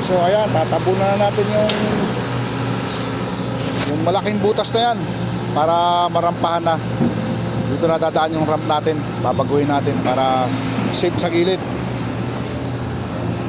so ayan, tatabunan na natin yung yung malaking butas na yan para marampahan na. Dito na dadaan yung ramp natin. Babaguhin natin para safe sa gilid.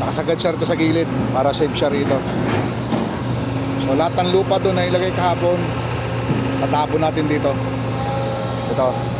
Nakasagad siya rito sa gilid para safe siya rito. So lahat ng lupa doon na ilagay kahapon, tatapon natin dito. Ito.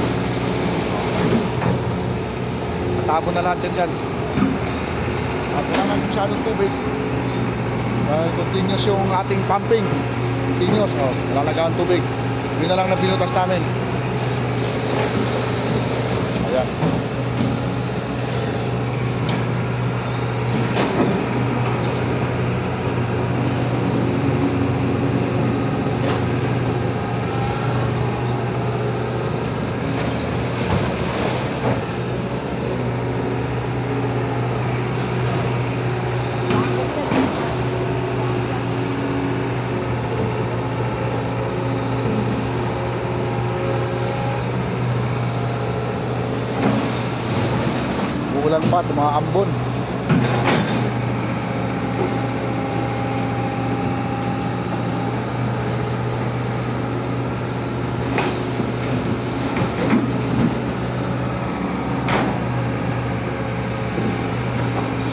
Tapon na lahat yan dyan. At wala nga masyadong tubig. Uh, continuous yung ating pumping. Continuous. Oh, wala nagaan tubig. Yun na lang na pinutas namin. Uulan pa, mga ambon.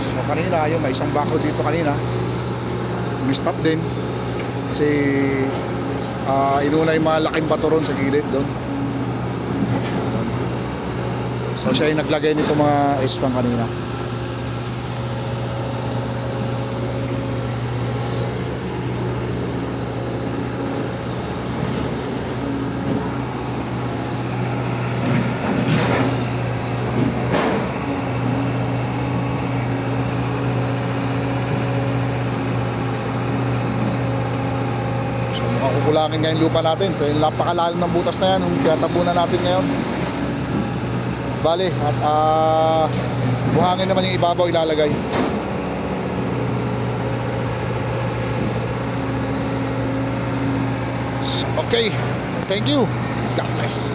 So kanina, yung may isang bako dito kanina. Mistop din. Kasi ah inuna yung mga laking bato ron sa gilid doon. So siya yung naglagay nito mga iswang kanina. So mukhang kukulangin nga yung lupa natin. So napakalalim ng butas na yan, yung tinatabunan natin ngayon. Bale, at ah buhangin naman yung ibabaw ilalagay. Okay. Thank you. God bless.